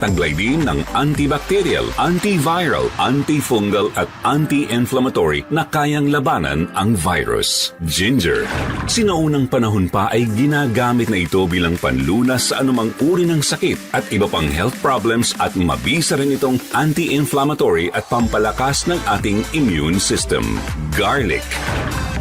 Taglay din ng antibacterial, antiviral, antifungal at anti-inflammatory na kayang labanan ang virus. Ginger. Sinaunang panahon pa ay ginagamit na ito bilang panlunas sa anumang uri ng sakit at iba pang health problems at mabisa rin itong anti-inflammatory at pampalakas ng ating immune system. Garlic.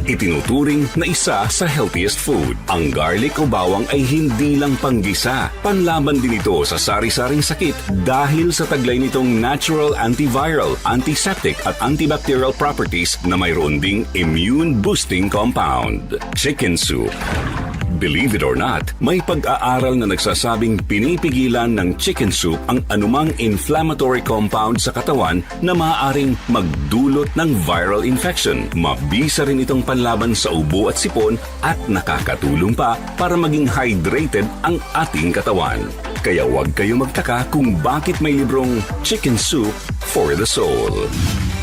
Itinuturing na isa sa healthiest food. Ang garlic o bawang ay hindi lang panggisa. Panlaban din ito sa sari-saring sakit dahil sa taglay nitong natural antiviral, antiseptic at antibacterial properties na mayroon ding immune boosting compound. Chicken soup. Believe it or not, may pag-aaral na nagsasabing pinipigilan ng chicken soup ang anumang inflammatory compound sa katawan na maaaring magdulot ng viral infection. Mabisa rin itong panlaban sa ubo at sipon at nakakatulong pa para maging hydrated ang ating katawan. Kaya huwag kayo magtaka kung bakit may librong Chicken Soup for the Soul.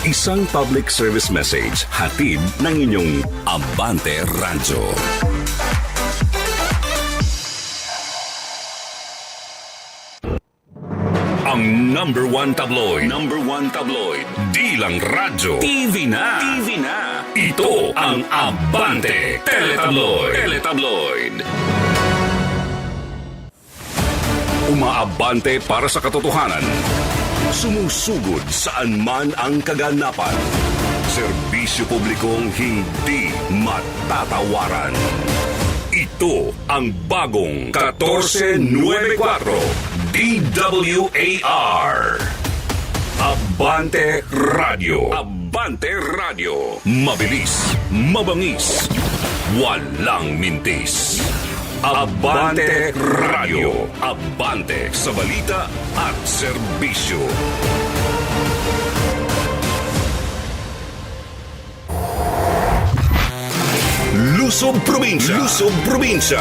Isang public service message hatid ng inyong Abante Radyo. Number one tabloid. Number one tabloid. Di lang radyo. TV na. TV na. Ito ang Abante Teletabloid. Teletabloid. Umaabante para sa katotohanan. Sumusugod saan man ang kaganapan. Serbisyo publikong hindi matatawaran. Ito ang bagong 1494 DWAR. Abante Radio. Abante Radio. Mabilis, mabangis, walang mintis. Abante Radio. Abante sa balita at serbisyo. Lusob Probinsya. Lusob Probinsya.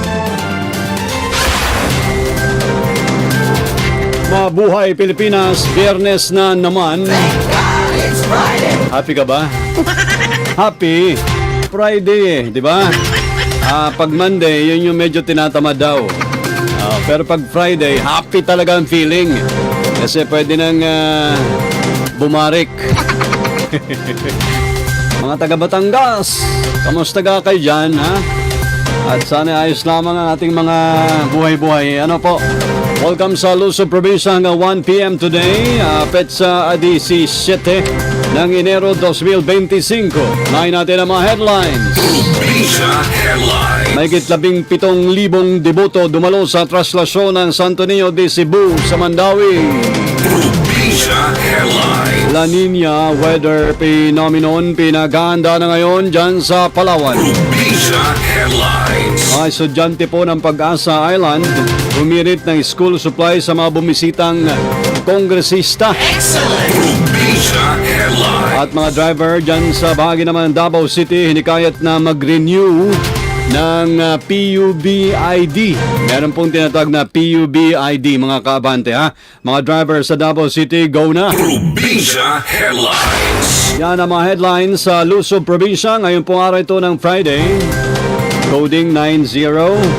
Mabuhay Pilipinas, biyernes na naman. Happy ka ba? Happy. Friday di ba? Ah, pag Monday, yun yung medyo tinatamad daw. Ah, pero pag Friday, happy talaga ang feeling. Kasi pwede nang ah, bumarik. Mga taga Batangas, kamusta ka kayo dyan, ha? At sana ayos lamang ang ating mga buhay-buhay. Ano po? Welcome sa Luzon Provincia hanggang 1pm today. Uh, Petsa Adisi 7 ng Enero 2025. Nahin natin ang mga headlines. Probinsya Headline. Mahigit labing pitong libong deboto dumalo sa traslasyon ng Santo Niño de Cebu sa Mandawi. Probinsya Headline. La Nina weather phenomenon pinaganda na ngayon dyan sa Palawan. Probinsya Headlines. Mga estudyante po ng Pag-asa Island humirit ng school supply sa mga bumisitang kongresista at mga driver dyan sa bahagi naman ng Davao City hinikayat na mag-renew ng uh, PUBID. Meron pong tinatag na PUBID mga kaabante ha. Mga driver sa Davao City, go na! Probinsya Headlines. Yan ang mga headlines sa Luzon Probinsya. Ngayon pong araw ito ng Friday. Coding 90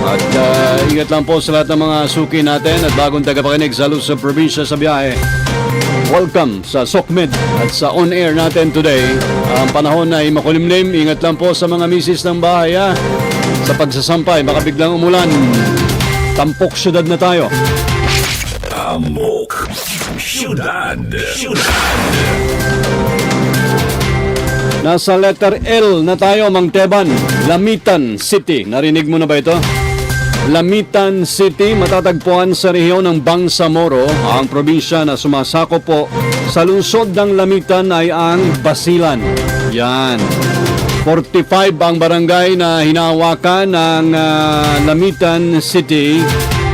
at uh, ingat lang po sa lahat ng mga suki natin at bagong tagapakinig sa Luzon Probinsya sa biyahe. Welcome sa SOCMED at sa on-air natin today. Ang panahon ay makulimlim. Ingat lang po sa mga misis ng bahay ha. Sa pagsasampay, baka biglang umulan. Tampok syudad na tayo. Amok. Ciudad. Ciudad. Nasa letter L na tayo, Mang Teban. Lamitan City. Narinig mo na ba ito? Lamitan City, matatagpuan sa rehiyon ng Bangsamoro, ang probinsya na sumasako po sa lungsod ng Lamitan ay ang Basilan. Yan. 45 ang barangay na hinahawakan ng ah, Lamitan City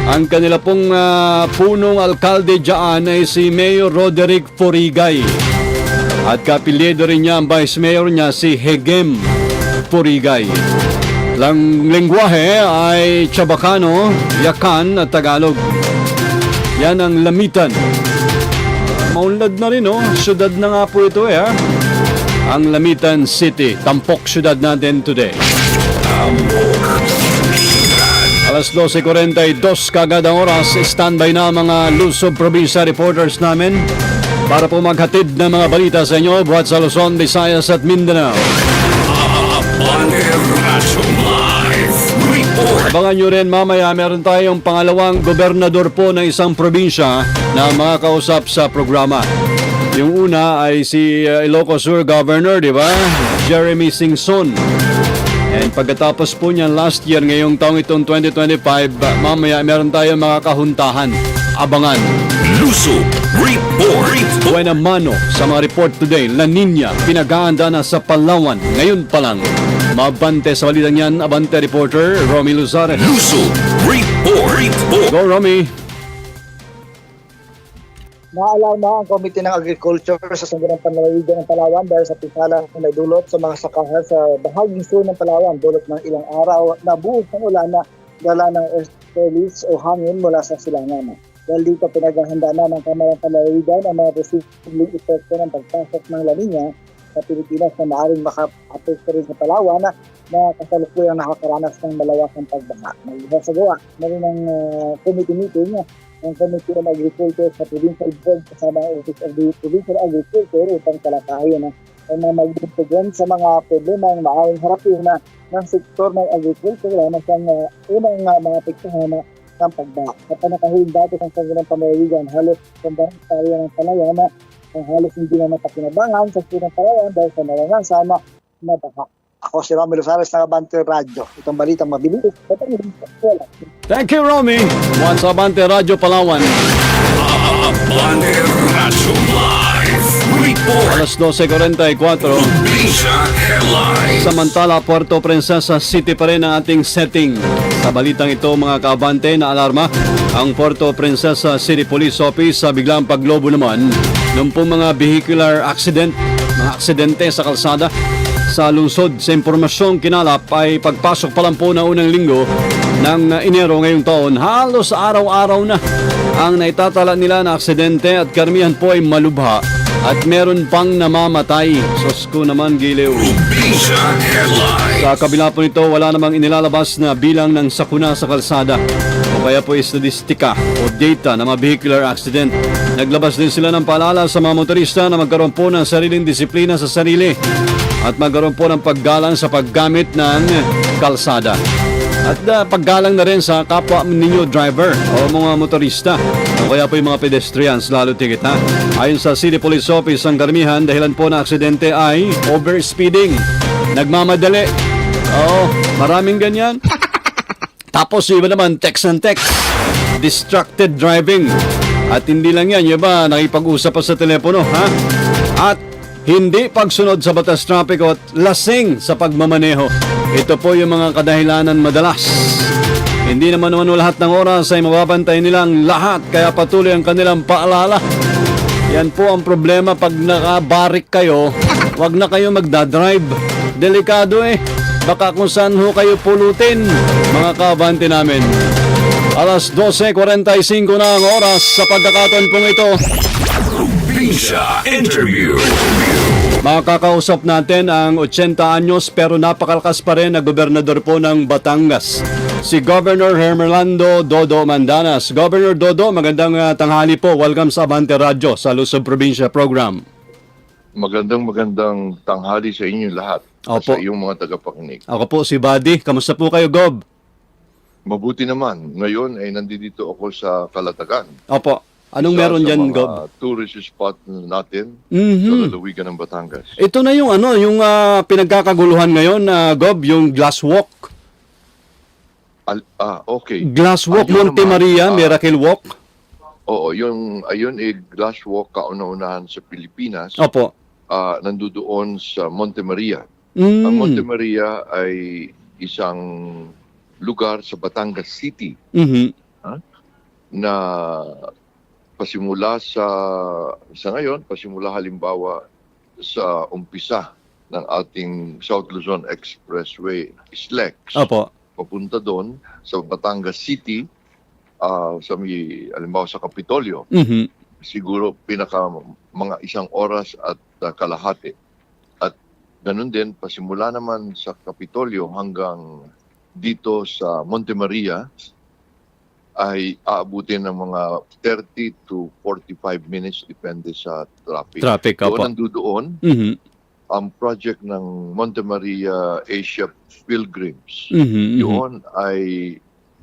Ang kanila pong ah, punong alkalde dyan ay si Mayor Roderick Forigay. At kapilyedo rin niya ang vice mayor niya si Hegem Forigay. Lang lengguwahe ay Chabacano, Yakan at Tagalog. Yan ang lamitan. Maunlad na rin oh. Syudad na nga po ito eh ha. Ang Lamitan City. Tampok syudad natin today. Alas 12.42 kagad ang oras. Standby na mga Luzon Provincia reporters namin para po maghatid ng mga balita sa inyo buhat sa Luzon, Visayas at Mindanao. Abangan nyo rin mamaya meron tayong pangalawang gobernador po ng isang probinsya na makakausap sa programa. Yung una ay si uh, Ilocos Sur Governor, di ba? Jeremy Singson. And pagkatapos po niyan last year, ngayong taong itong 2025, uh, mamaya meron tayong mga kahuntahan. Abangan. Luso Report. Buena mano sa mga report today. La Nina, pinag-aanda na sa Palawan. Ngayon pa lang. Mabante sa balitang yan, Abante reporter, Romy Luzares. Luso Report. Report. Go, Romy! Naalala ang Komite ng Agriculture sa Sangguniang Panlalawigan ng Palawan dahil sa pisala na may dulot sa mga sakahan sa bahaging sur ng Palawan dulot ng ilang araw na buhos ng ulan na dala ng earthquakes o hangin mula sa silangan. Dahil dito pinaghahanda na ng Kamarang Panlalawigan ang mga posibleng epekto ng pagpasok ng La sa Pilipinas na maaaring maka-apekto rin sa Palawan na, na kasalukuyang nakakaranas ng malawakang pagbaha. Nagsasagawa na rin ng uh, committee meeting ng Committee on Agriculture sa Provincial Board kasama ang Office of the Provincial Agriculture upang talakayin ang ang mga magdugtugan sa mga problema ang maaaring harapin na ng sektor ng agriculture na siyang uh, unang uh, mga piktahan na ng pagbaha. Sa panakahing dati ng Sangguniang Pamalawigan, halos kandang area ng Palayan na ang halos hindi na napakinabangan sa Sunang Palayan dahil sa naranasan na nabaha. Ako si Romelo Sares ng Abante Radio. Itong balitang mabilis. Thank you, Romy! Once Abante Radyo Palawan. Banderazo Live Report. Alas 12.44. Probinsya Headlines. Samantala, Puerto Princesa City pa rin ang ating setting. Sa balitang ito, mga kaabante na alarma, ang Puerto Princesa City Police Office sa biglang paglobo naman ng pong mga vehicular accident, mga aksidente sa kalsada. Sa lungsod, sa impormasyong kinalap ay pagpasok pa lang po na unang linggo ng Enero ngayong taon, halos araw-araw na ang naitatala nila na aksidente at karamihan po ay malubha at meron pang namamatay. Sos ko naman, Giliw. Sa kabila po nito, wala namang inilalabas na bilang ng sakuna sa kalsada o kaya po estadistika o data ng mga vehicular accident. Naglabas din sila ng paalala sa mga motorista na magkaroon po ng sariling disiplina sa sarili at magkaroon po ng paggalang sa paggamit ng kalsada. At uh, paggalang na rin sa kapwa ninyo driver o mga motorista o kaya po yung mga pedestrians lalo tigit ha. Ayon sa City Police Office, ang karamihan dahilan po ng aksidente ay overspeeding, nagmamadali. Oo, maraming ganyan. Tapos iba naman, text and text, distracted driving. At hindi lang yan, yung iba nakipag-usap pa sa telepono, ha? At hindi pagsunod sa batas trapiko at lasing sa pagmamaneho. Ito po yung mga kadahilanan madalas. Hindi naman naman lahat ng oras ay mababantay nilang lahat kaya patuloy ang kanilang paalala. Yan po ang problema pag nakabarik kayo, wag na kayo magdadrive. Delikado eh. Baka kung saan ho kayo pulutin, mga kabante namin. Alas 12.45 na ang oras sa pagkakataon pong ito. Probinsya Interview. Makakausap natin ang 80 anyos pero napakalakas pa rin na gobernador po ng Batangas. Si Governor Hermelando Dodo Mandanas. Governor Dodo, magandang uh, tanghali po. Welcome sa Abante Radio sa Luzon Provincia Program. Magandang magandang tanghali sa inyo lahat. at Opo. Sa iyong mga tagapakinig. Ako po si Buddy. Kamusta po kayo, Gob? Mabuti naman. Ngayon ay nandito ako sa Kalatagan. Opo. Anong meron sa dyan, mga Gob? tourist spot natin sa Mhm. lalawigan ng Batangas. Ito na yung ano, yung ah, pinagkakaguluhan ngayon na Gob, yung Glass Walk. Al- ah, okay. Glass Walk, Ayun Monte naman, Maria, ah, Miracle Walk. Oo, yung ayun ay glass walk kauna-unahan sa Pilipinas. Opo. Ah, nandoon sa Monte Maria. Mm. Ang Monte Maria ay isang lugar sa Batangas City Mhm. na pasimula sa sa ngayon, pasimula halimbawa sa umpisa ng ating South Luzon Expressway SLEX. Opo. Papunta doon sa Batangas City, ah, sa may, halimbawa sa Kapitolyo, Mhm. siguro pinaka mga isang oras at ah, kalahati. At ganun din, pasimula naman sa Kapitolyo hanggang dito sa Monte Maria ay aabutin ng mga 30 to 45 minutes depende sa traffic. Traffic, Doon ang dudoon Mhm. Ang project ng Monte Maria Asia Pilgrims. Mhm, mhm. Yun ay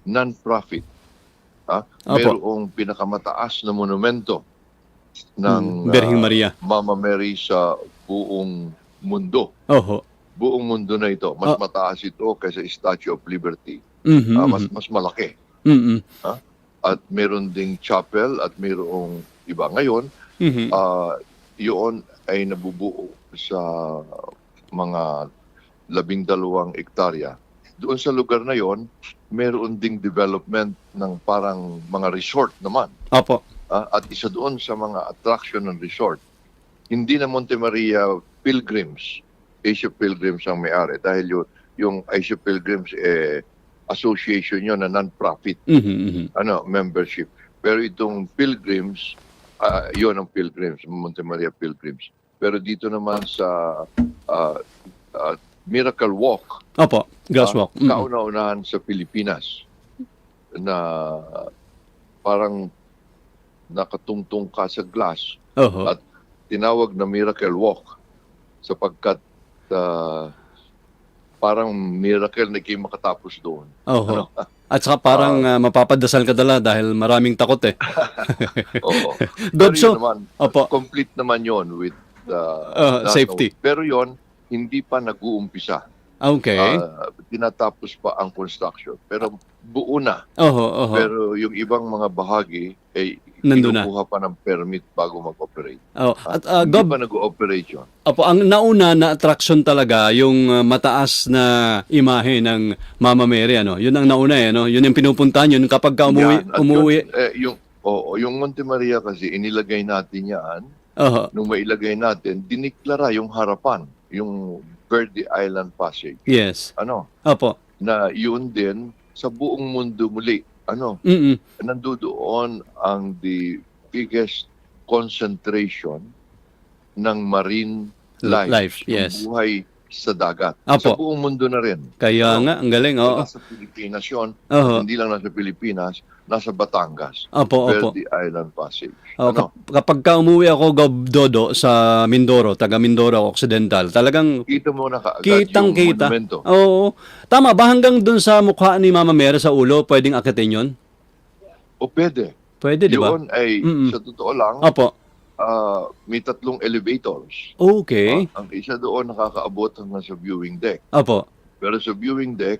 non-profit. Ha? Opo. Mayroong pinakamataas na monumento ng Mm, Birhing ah, Maria. Mama Mary sa buong mundo. Oho. Buong mundo na ito. Mas Ah. mataas ito kaysa Statue of Liberty. Mhm, Ah, mas mhm. mas malaki. Mhm, At meron ding chapel at mayroong iba. Ngayon, mhm. ah yun ay nabubuo sa mga labing dalawang ektarya. Doon sa lugar na yon, meron ding development ng parang mga resort naman. Opo. Ah, at isa doon sa mga attraction ng resort, hindi na Monte Maria Pilgrims, Asia Pilgrims ang may-ari dahil yung, yung Asia Pilgrims eh, association yun na non-profit Mhm, mhm. ano membership. Pero itong Pilgrims, ah, yun ang Pilgrims, Monte Maria Pilgrims. Pero dito naman sa ah, ah, Miracle Walk, Opo. Grasswalk. ah, Mhm. kauna-unahan sa Pilipinas na parang nakatungtong ka sa glass, Oho. At- tinawag na Miracle Walk sapagkat ah, parang miracle na kayo makatapos doon. Oho. At saka parang ah, mapapadasal ka dala dahil maraming takot eh. Oo. Dob, Pero yun so, naman, opo. complete naman yon with uh, Uh, safety. Pero yon hindi pa nag-uumpisa. Okay. Ah, tinatapos pa ang construction. Pero buo na. Oho, oho. Pero yung ibang mga bahagi ay Nandun na. pa ng permit bago mag-operate. Oh, at ah, hindi Gob, pa nag-ooperate yun. Opo, ang nauna na attraction talaga yung uh, mataas na imahe ng Mama Mary ano. Yun ang nauna eh, no. Yun yung pinupuntahan yun kapag ka umuwi, Yan. At umuwi. Yun, eh, yung, oo, yung Monte Maria kasi inilagay natin yan. Oho. Nung mailagay natin, diniklara yung harapan, yung Verde Island Passage. Yes. Ano? Opo. na yun din sa buong mundo muli. Ano, Mm. nandoon ang the biggest concentration ng marine life, Life, yung yes. buhay sa dagat. Apo. Sa buong mundo na rin. Kaya nga, ang galing, oo. Nasa Pilipinas yun, Oho. hindi lang nasa Pilipinas, nasa Batangas. Opo. Verde Island Passage. Oh, ano, kap- kapag ka umuwi ako, Gob Dodo, sa Mindoro, taga Mindoro Occidental, talagang kita mo na kaagad kitang yung kita. monumento. Oo. Tama ba hanggang dun sa mukha ni Mama Mary sa ulo, pwedeng akitin yun? O pwede. Pwede, di ba? Yun ay, Mm-mm. sa totoo lang, Opo. Ah, may tatlong elevators. Okay. Ah, ang isa doon nakakaabot hanggang sa viewing deck. Opo. Pero sa viewing deck,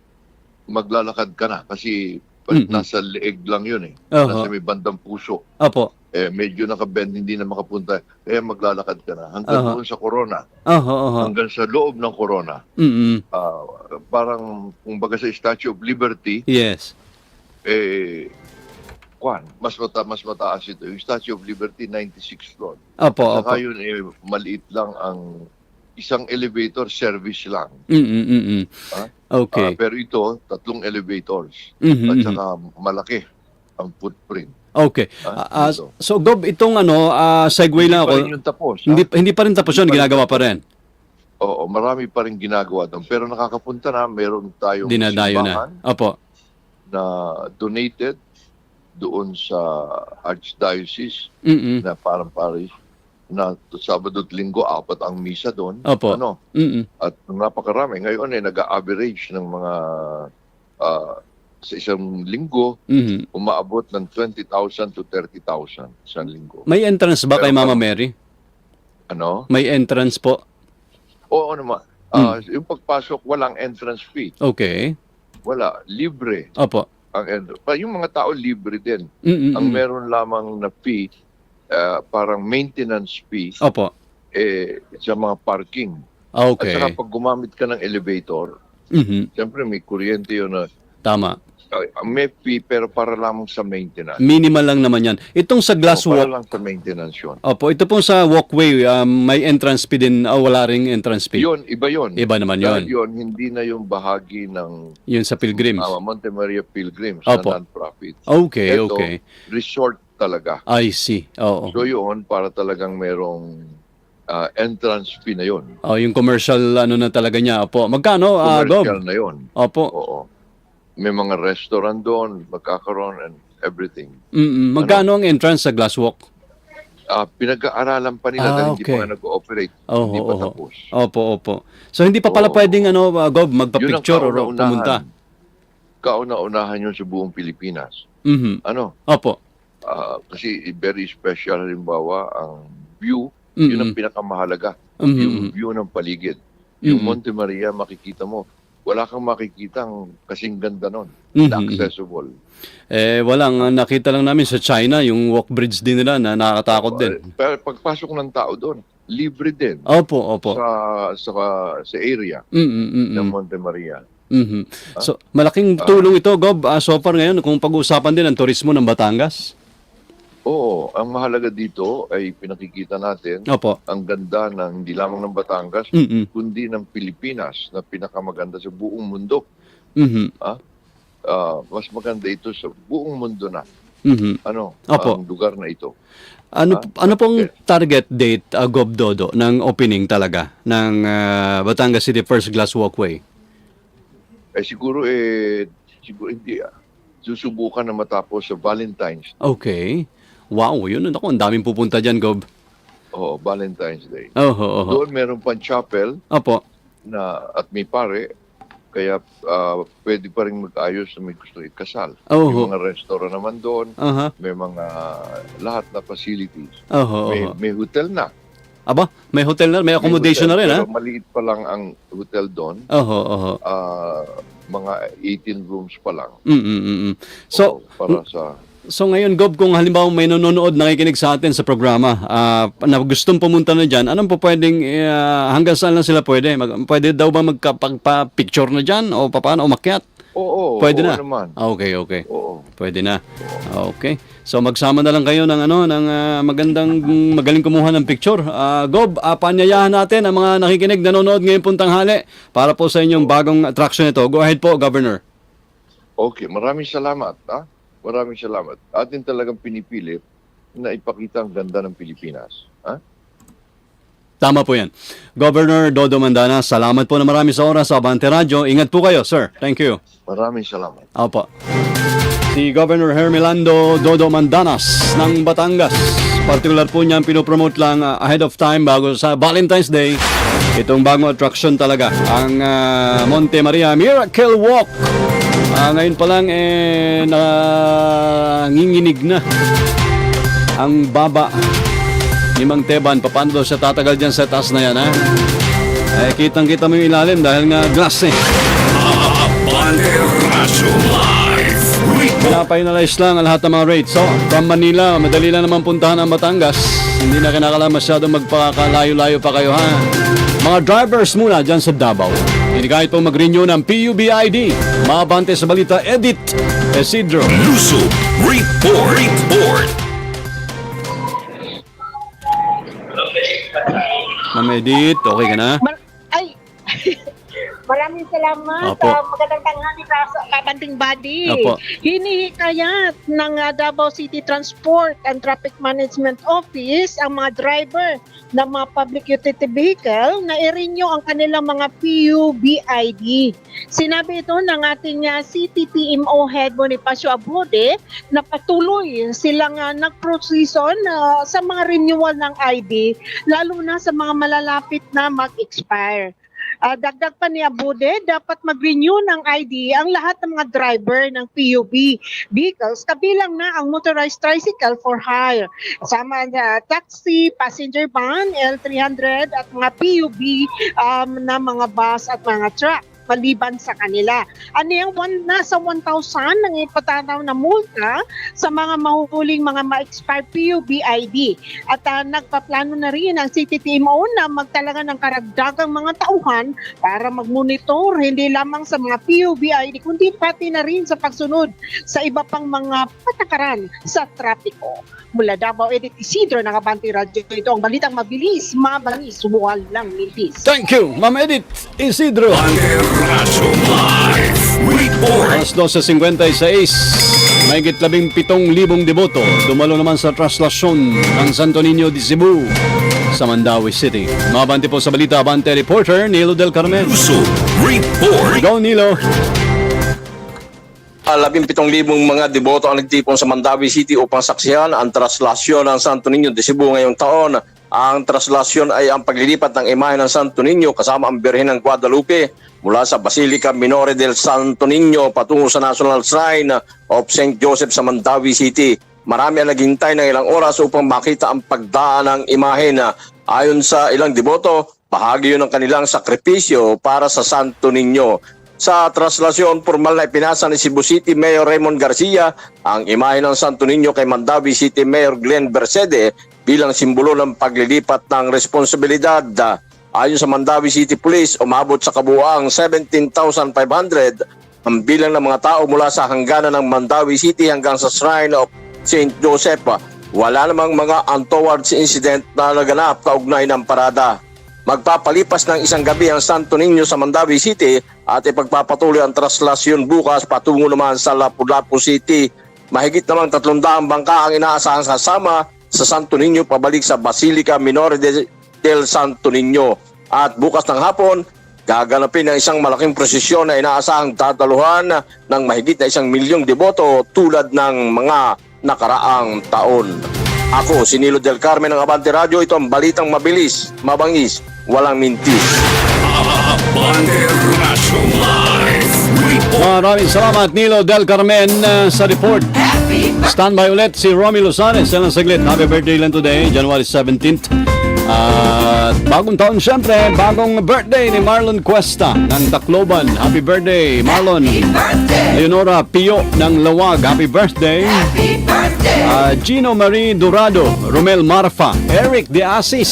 maglalakad ka na kasi Mhm. nasa leeg lang yun eh. Oho. Nasa may bandang puso. Opo. Eh, medyo nakabend, hindi na makapunta. Eh, maglalakad ka na. Hanggang Aha. doon sa corona. Oho, oho. Hanggang sa loob ng corona. Mm-mm. Ah, parang, kung baga sa Statue of Liberty, Yes. eh, kwan, mas, mata, mas mataas ito. Yung Statue of Liberty, 96 floor. Opo, opo. Saka yun, eh, maliit lang ang isang elevator service lang. Mm-mm, mm-mm. Ah, Okay. pero ito, tatlong elevators. Mhm, At mhm. saka malaki ang footprint. Okay. Ah, Ah, ah, dito. so Gob, itong ano, ah, segue lang Hindi pa ako. tapos. ha? Hindi hindi pa rin tapos yun, Hindi pa rin ginagawa pa rin. Oo, marami pa rin ginagawa doon. Pero nakakapunta na, meron tayong Dinadayo simbahan na. Opo. na donated doon sa Archdiocese Mm-mm. na parang parish na Sabado at Linggo, apat ang misa doon. Opo. Ano? Mm-mm. At napakarami. Ngayon eh, nag-average ng mga ah, sa isang linggo, Mhm. umaabot ng 20,000 to 30,000 sa linggo. May entrance ba kay Pero Mama parang- Mary? Ano? May entrance po. Oo naman. Ah, Yung pagpasok, walang entrance fee. Okay. Wala. Libre. Opo. Ang en- pa- yung mga tao libre din. Mm-mm. Ang meron lamang na fee, ah, parang maintenance fee, Opo. eh, sa mga parking. At Okay. saka pag gumamit ka ng elevator, Mhm. siyempre may kuryente yun na Tama. Uh, may fee pero para lamang sa maintenance. Minimal lang naman yan. Itong sa glass O, para walk, lang sa maintenance yun. opo, ito pong sa walkway, um, may entrance fee din, ah, wala ring entrance fee. Yun, iba yun. Iba naman Dahil yun. yun, hindi na yung bahagi ng Yun sa pilgrims. uh, Monte Maria Pilgrims Opo. na non-profit. Okay, Ito, okay. Resort talaga. I see. Oo. So yun, para talagang merong uh, entrance fee na yun. Oh, yung commercial ano na talaga niya. Opo. Magkano, ah, Gob? Commercial na yun. Opo. Oo. May mga restaurant doon, magkakaroon and everything. Mm-mm. Magkano ang entrance sa glass walk? Ah, pinag-aaralan pa nila Ah, dahil hindi okay. pa nga nag-ooperate. Oo, hindi pa oo. tapos. Opo, opo. So hindi pa pala Oo. pwedeng ano, ah, Gob, magpa-picture or kauna-unahan. pumunta. Kauna-unahan yun sa buong Pilipinas. Mhm. Ano? Opo. Ah, kasi very special halimbawa ang view, yun ang Mhm. pinakamahalaga. Yung Mhm. view ng paligid. Yung Mhm. Monte Maria makikita mo, wala kang makikita ang kasing ganda nun. Na Mhm. accessible. Eh, walang ah, nakita lang namin sa China, yung walk bridge din nila na nakakatakot din. Eh, Pero pagpasok ng tao doon, libre din Opo, opo. sa sa sa area Mm-mm, ng mm-mm. Monte Maria. Mhm. So, malaking tulong ito, Gob, ah, so far ngayon, kung pag-uusapan din ang turismo ng Batangas. Oo, ang mahalaga dito ay pinakikita natin Opo. ang ganda ng hindi lamang ng Batangas, Mm-mm. kundi ng Pilipinas na pinakamaganda sa buong mundo. Mhm. Ah, mas maganda ito sa buong mundo na. Mhm. Ano, Opo. ang lugar na ito. Ano Ah, ano pong target date uh, Gob Dodo ng opening talaga ng ah, Batangas City First Glass Walkway? Eh siguro eh siguro hindi ah. Susubukan na matapos sa Valentine's. Okay. Wow, yun ako, ang daming pupunta diyan, Gob. Oo, Valentine's Day. Oho, oho. Doon meron pang chapel Opo. na at may pare kaya ah, pwede pa rin mag-ayos na may gusto ikasal. Oho. May mga restaurant naman doon, Aha. may mga lahat na facilities. Oho, May, oho. may hotel na. Aba, may hotel na, may accommodation na May rin, ha? hotel, Pero maliit pa lang ang hotel doon. Oho, oho. Ah, mga 18 rooms pa lang. Mm, mm, mm, mm. So, Oo, para sa So ngayon, Gob, kung halimbawa may nanonood, nakikinig sa atin sa programa, ah, na gustong pumunta na dyan, anong po pwedeng, ah, hanggang saan lang sila pwede? Mag, pwede daw ba magpa-picture na dyan? O paano? Umakyat? Oo, Pwede oo na. naman. Ah, Okay, okay. Oo. Pwede na. Okay. So magsama na lang kayo ng ano ng ah, magandang magaling kumuha ng picture. Ah, Gob, uh, panyayahan natin ang mga nakikinig nanonood ngayon puntang hali para po sa inyong bagong attraction ito. Go ahead po, Governor. Okay, maraming salamat. Ha? Maraming salamat. Atin talagang pinipilit na ipakita ang ganda ng Pilipinas. Ha? Tama po yan. Governor Dodo Mandana, salamat po na marami sa oras sa Abante Radio. Ingat po kayo, sir. Thank you. Maraming salamat. Opo. Si Governor Hermelando Dodo Mandanas ng Batangas. Particular po niya ang pinopromote lang ah, ahead of time bago sa Valentine's Day. Itong bagong attraction talaga, ang ah, Monte Maria Miracle Walk. Ah, ngayon pa lang eh nanginginig na ang baba ni Mang Teban. Paano daw siya tatagal dyan sa taas na yan, ha? Eh, kitang-kita mo yung ilalim dahil nga glass eh. Pinapainalize lang ang lahat ng mga rates. So, from Manila, madali lang naman puntahan ang Batangas. Hindi na kinakala masyado magpakalayo-layo pa kayo, ha? Mga drivers muna dyan sa Davao. Hindi kahit po mag-renew ng PUBID. Maabante sa balita, Edit Isidro. Luso Report. Report. Ma'am Edit, okay ka na? Mar-! Maraming salamat. Opo. Uh, magandang tanghali sa kabanting body. Opo. Hinihikayat ng uh, Davao City Transport and Traffic Management Office ang mga driver ng mga public utility vehicle na i-renew ang kanilang mga PUBID. Sinabi ito ng ating uh, CTTMO head Bonifacio Abode na patuloy silang uh, nagprosesyon uh, sa mga renewal ng ID lalo na sa mga malalapit na mag-expire. Ah, dagdag pa ni Abude, dapat mag-renew ng ID ang lahat ng mga driver ng PUB vehicles, kabilang na ang motorized tricycle for hire. Sama na taxi, passenger van, L300 at mga PUB um, na mga bus at mga truck. Maliban sa kanila. Ano yung one, nasa 1,000 ang ipatataw na multa sa mga mahuhuling mga ma-expired PUBID. At ah, nagpaplano na rin ang CTTMO na magtalaga ng karagdagang mga tauhan para mag-monitor hindi lamang sa mga PUBID kundi pati na rin sa pagsunod sa iba pang mga patakaran sa trapiko. Mula Davao Edit Isidro ng Abante Radio ito ang balitang mabilis, mabangis, walang nipis. Thank you, Ma'am Edith Isidro. Report. Alas 12.56, may labing pitong libong deboto dumalo naman sa traslasyon ng Santo Niño de Cebu sa Mandawi City. Mabante po sa balita, Abante reporter Nilo Del Carmen. Report. Go Nilo! Labing pitong libong mga deboto ang nagtipon sa Mandawi City upang saksihan ang traslasyon ng Santo Niño de Cebu ngayong taon. Ang traslasyon ay ang paglilipat ng imahe ng Santo Niño kasama ang Birhen ng Guadalupe mula sa Basilica Minore del Santo Niño patungo sa National Shrine of St. Joseph sa Mandawi City. Marami ang naghintay ng ilang oras upang makita ang pagdaan ng imahe na ayon sa ilang deboto, bahagi yun ng kanilang sakripisyo para sa Santo Niño. Sa traslasyon, formal na ipinasa ni Cebu City Mayor Raymond Garcia ang imahe ng Santo Niño kay Mandawi City Mayor Glenn Bercede bilang simbolo ng paglilipat ng responsibilidad. Ayon sa Mandawi City Police, umabot sa kabuuang 17,500 ang bilang ng mga tao mula sa hangganan ng Mandawi City hanggang sa Shrine of St. Joseph. Wala namang mga untoward incident na naganap kaugnay ng parada. Magpapalipas ng isang gabi ang Santo Niño sa Mandawi City at ipagpapatuloy ang traslasyon bukas patungo naman sa Lapu-Lapu City. Mahigit namang 300 bangka ang inaasahang sasama sa Santo Niño pabalik sa Basilica Minore de- del Santo Niño. At bukas ng hapon, gaganapin ang isang malaking prosesyon na inaasahang dadaluhan ng mahigit na isang milyong deboto tulad ng mga nakaraang taon. Ako, si Nilo Del Carmen ng Abante Radio. Ito ang balitang mabilis, mabangis, walang mintis. Live. Maraming salamat Nilo Del Carmen uh, sa report. Standby ulit si Romy Losanes. Yan ang saglit. Happy birthday lang today, January 17th. At bagong taon siyempre, bagong birthday ni Marlon Cuesta ng Tacloban. Happy birthday, Marlon. Leonora Pio ng Lawag. Happy birthday. Ah, Gino Marie Dorado, Romel Marfa, Eric De Asis.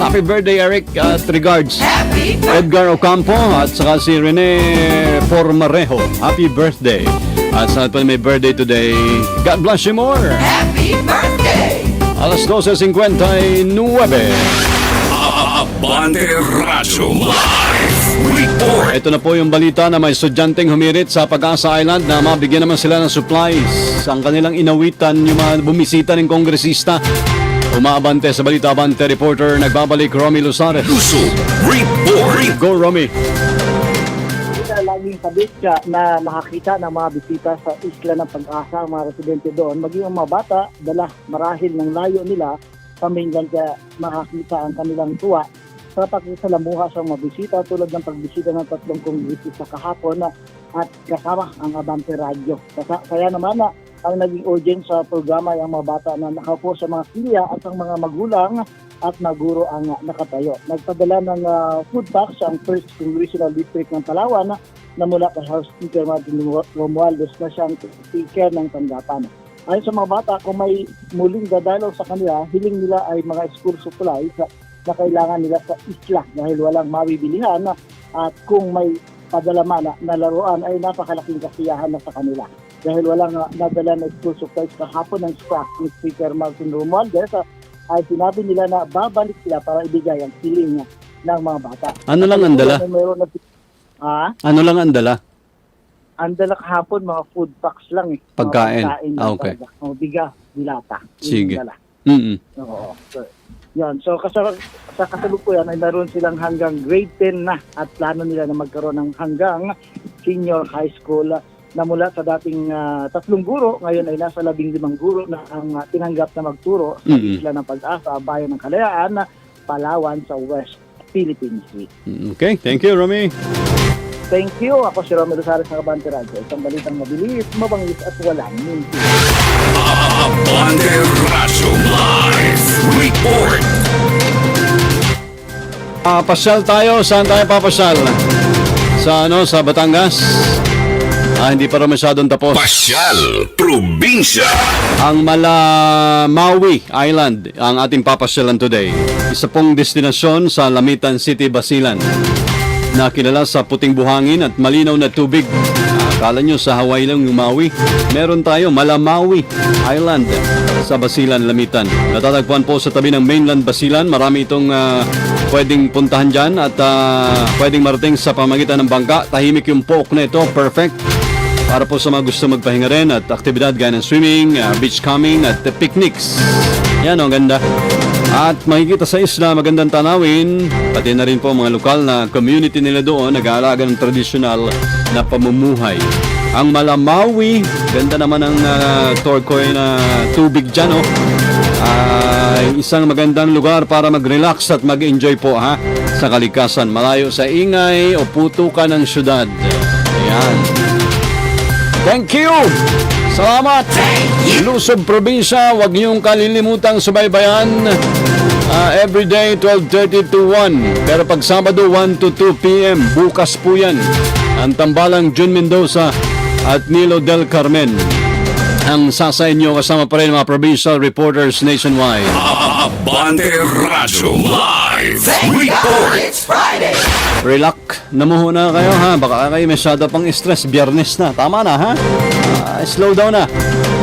Happy birthday, Eric. At regards. Edgar Ocampo at saka si Rene Formarejo. Happy birthday. At sa pa may birthday today, God bless you more. Happy birthday! Alas 12.59. Panteraso Live Report. Ito na po yung balita na may estudyanteng humirit sa Pag-asa Island na mabigyan naman sila ng supplies. Ang kanilang inawitan yung mga bumisita ng kongresista. Umaabante sa balita abante reporter nagbabalik Romy Lusares. Puso Report. Go Romy. Kita laging sabit ka na makakita ng mga bisita sa isla ng pag-asa, ang mga residente doon, maging ang mga bata, dala marahil ng layo nila, paminggan kaya makakita ang kanilang tuwa sa pakisalamuha sa mga bisita tulad ng pagbisita ng tatlong kongresista kahapon na at kasama ang Abante Radio. Kaya naman na ang naging audience sa programa ay ang mga bata na nakaupo sa mga silya at ang mga magulang at naguro ang nakatayo. Nagpadala ng uh, food packs ang First Congressional District ng Palawan na, mula kay House Speaker Martin Romualdez na siyang speaker ng tanggapan. Ayon sa mga bata, kung may muling dadalaw sa kanila, hiling nila ay mga school supplies na, na kailangan nila sa isla dahil walang mabibilihan at kung may padala man na, na laruan ay napakalaking kasiyahan na sa kanila. Dahil walang nadala na school supplies kahapon ng staff ni Speaker Martin Romualdez, uh, ay sinabi nila na babalik sila para ibigay ang siling uh, ng mga bata. Ano lang ang dala? Mayroon na, ah, Ano lang ang dala? ang dala kahapon mga food packs lang eh. Mga Pagkain. lang Ah, okay. talaga. O, bigas, dilata. Sige. dala. Mm-mm. Oo. So, yan. So, kasama, sa kasalukuyan ay naroon silang hanggang grade 10 na at plano nila na magkaroon ng hanggang senior high school na mula sa dating ah, tatlong guro, ngayon ay nasa labing limang guro na ang ah, tinanggap na magturo sa Mhm. isla ng pag-asa, bayan ng Kalayaan, Palawan sa West Philippine Sea. Okay, thank you Romy. Thank you. Ako si Romero Sares ng Abante Radio. Isang balitang mabilis, mabangis at walang minti. Panteraso Live Report. Ah, pasyal tayo. Saan tayo papasyal? sa ano sa Batangas. Ah, hindi pa rin masyadong tapos. Pasyal, probinsya. Ang Mala Maui Island ang ating papasyalan today. Isa pong destinasyon sa Lamitan City, Basilan na kilala sa puting buhangin at malinaw na tubig. Akala nyo sa Hawaii lang yung Maui? Meron tayo, Malamawi Island sa Basilan, Lamitan. Natatagpuan po sa tabi ng mainland Basilan. Marami itong ah, pwedeng puntahan dyan at ah, pwedeng marating sa pamagitan ng bangka. Tahimik yung pook na ito, perfect. Para po sa mga gusto magpahinga rin at aktibidad gaya ng swimming, uh, beach camping at uh, picnics. Yan, ang ganda. At makikita sa isla magandang tanawin, pati na rin po mga lokal na community nila doon nag-aalaga ng tradisyonal na pamumuhay. Ang Malamawi, ganda naman ang uh, turquoise na tubig dyan, oh. Ay, isang magandang lugar para mag-relax at mag-enjoy po ha sa kalikasan. Malayo sa ingay o putukan ng syudad. Ayan. Thank you! Salamat! Luzon Probinsya, huwag niyong kalilimutang subaybayan ah, everyday 12.30 to 1. Pero pag Sabado 1 to 2 p.m. Bukas po yan. Ang tambalang Jun Mendoza at Nilo Del Carmen. Ang sasa inyo kasama pa rin mga provincial reporters nationwide. Abante Radyo Live Report. it's Friday. Relax na muna kayo ha. Baka kayo masyado pang stress. Biyernes na. Tama na ha. Ah, slow down na.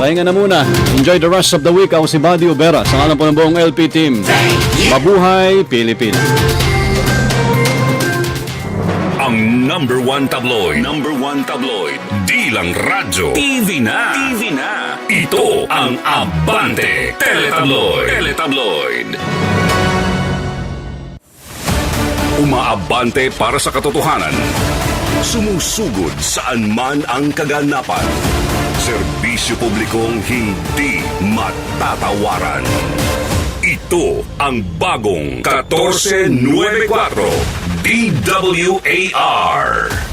Pahinga na muna. Enjoy the rest of the week. Ako si Buddy Ubera. Sa ngalan po ng buong LP team. Mabuhay Pilipinas. Ang number one tabloid. Number one tabloid. Di lang radyo. TV na. TV na. Ito ang Abante Teletabloid. Teletabloid. Umaabante para sa katotohanan. Sumusugod saan man ang kaganapan. Serbisyo publikong hindi matatawaran. Ito ang bagong 1494 DWAR.